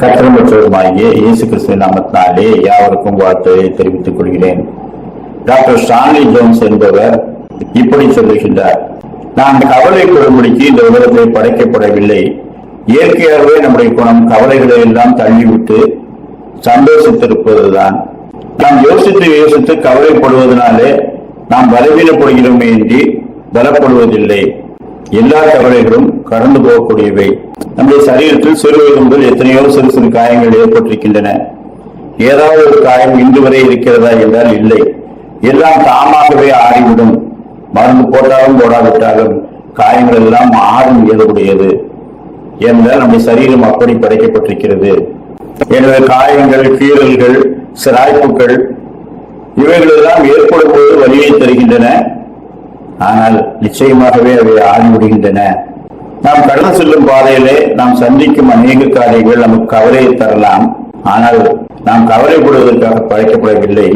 கற்றல் பெற்றவருமாகிய இயேசு கிறிஸ்து நாமத்தினாலே யாவருக்கும் வாழ்த்துரை தெரிவித்துக் கொள்கிறேன். டாக்டர் ஸ்டான்லி ஜோன்ஸ் என்பவர் இப்படி சொல்லுகின்றார். நாம் கொள்ளும்படிக்கு இந்த உலகத்தை படைக்கப்படவில்லை. இயற்கையாகவே நம்முடைய குணம் கவலைகளை எல்லாம் தள்ளிவிட்டு சந்தோஷத்திருப்பதுதான். நாம் யோசித்து யோசித்து கவலைப்படுவதனாலே நாம் பலவீனப்படுகிறோமே என்று பலப்படுவதில்லை. எல்லா கவலைகளும் கடந்து போகக்கூடியவை. நம்முடைய சரீரத்தில் சிறு வயது முதல் எத்தனையோ சிறு சிறு காயங்கள் ஏற்பட்டிருக்கின்றன. ஏதாவது ஒரு காயம் இன்று வரை இருக்கிறதா என்றால் இல்லை. எல்லாம் தாமாகவே ஆறிவிடும். மருந்து போட்டாலும் போடாவிட்டாலும் காயங்கள் எல்லாம் ஆறும் இயல்புடையது. என்றால் நம்முடைய சரீரம் அப்படி படைக்கப்பட்டிருக்கிறது. எனவே காயங்கள் கீறல்கள் சிராய்ப்புகள் இவைகள் எல்லாம் ஏற்படும் போது வலியை தருகின்றன. ஆனால் நிச்சயமாகவே அவை ஆழ்ந்துவிடுகின்றன நாம் கடந்து செல்லும் பாதையிலே நாம் சந்திக்கும் அநேக காரியங்கள் நமக்கு கவலையை தரலாம். ஆனால் நாம் கவலைப்படுவதற்காக படைக்கப்படவில்லை.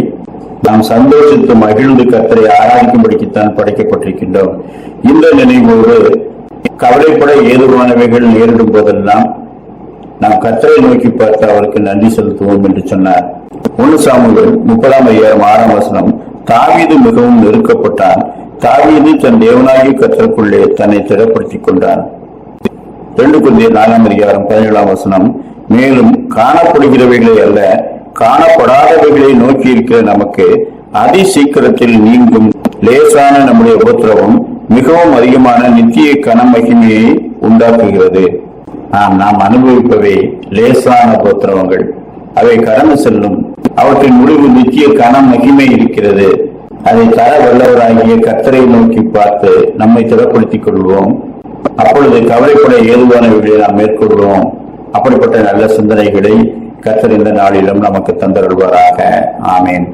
நாம் சந்தோஷித்து மகிழ்ந்து கத்தரை ஆராதிக்கும்படிக்குத்தான் படைக்கப்பட்டிருக்கின்றோம். இந்த நினைவோடு கவலைப்பட ஏதுவானவைகள் நேரிடும் போதெல்லாம் நாம் கத்தரை நோக்கி பார்த்து அவருக்கு நன்றி செலுத்துவோம் என்று சொன்னார். ஒன்று சாமுவேல் முப்பதாம் ஐயாயிரம் ஆறாம் வசனம் தாவீது மிகவும் நெருக்கப்பட்டான். தாவீது தன் தேவனாகி கற்றற்குள்ளே தன்னை திடப்படுத்திக் கொண்டான் ரெண்டு குந்தி நாலாம் அதிகாரம் பதினேழாம் வசனம் மேலும் காணப்படுகிறவைகளை அல்ல காணப்படாதவைகளை நோக்கி இருக்கிற நமக்கு அதி சீக்கிரத்தில் நீங்கும் லேசான நம்முடைய உபத்திரவம் மிகவும் அதிகமான நித்திய கன மகிமையை உண்டாக்குகிறது. ஆம் நாம் அனுபவிப்பவை லேசான உபத்திரவங்கள். அவை கடந்து செல்லும். அவற்றின் முடிவு நித்திய கன மகிமை இருக்கிறது. அதை தர வல்லவராகிய கத்தரை நோக்கி பார்த்து நம்மை திடப்படுத்திக் கொள்வோம். அப்பொழுது கவலைப்பட ஏதுவானவர்களை நாம் மேற்கொள்வோம். அப்படிப்பட்ட நல்ல சிந்தனைகளை கத்தர் இந்த நாளிலும் நமக்கு தந்தருள்வாராக. ஆமேன்.